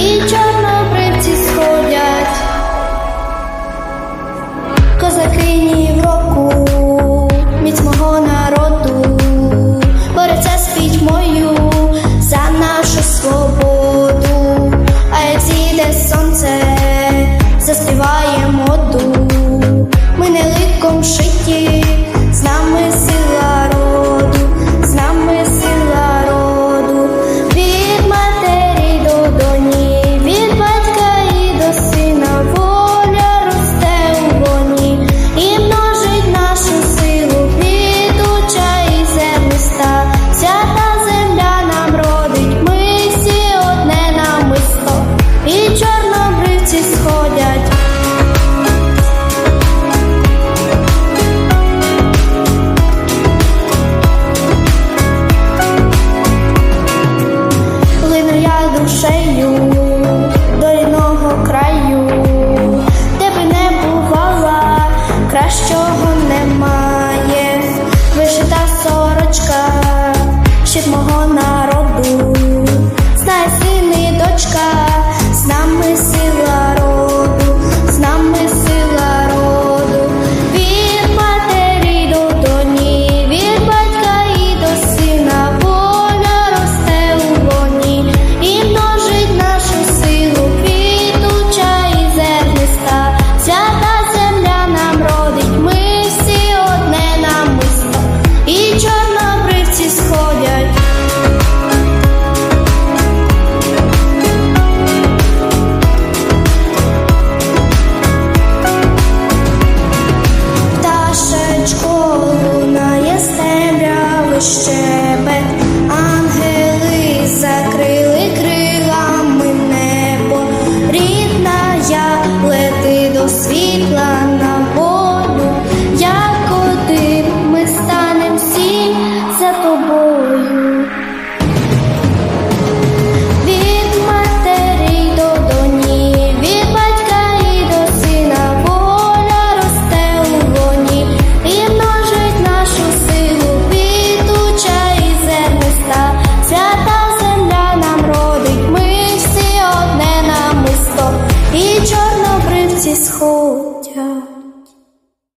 і чорнобривці сходять, козаки. пощебе, ангели закрили крилами небо, рідна я лети до світла на волю, як один ми станем всі за тобою. сонці сходять.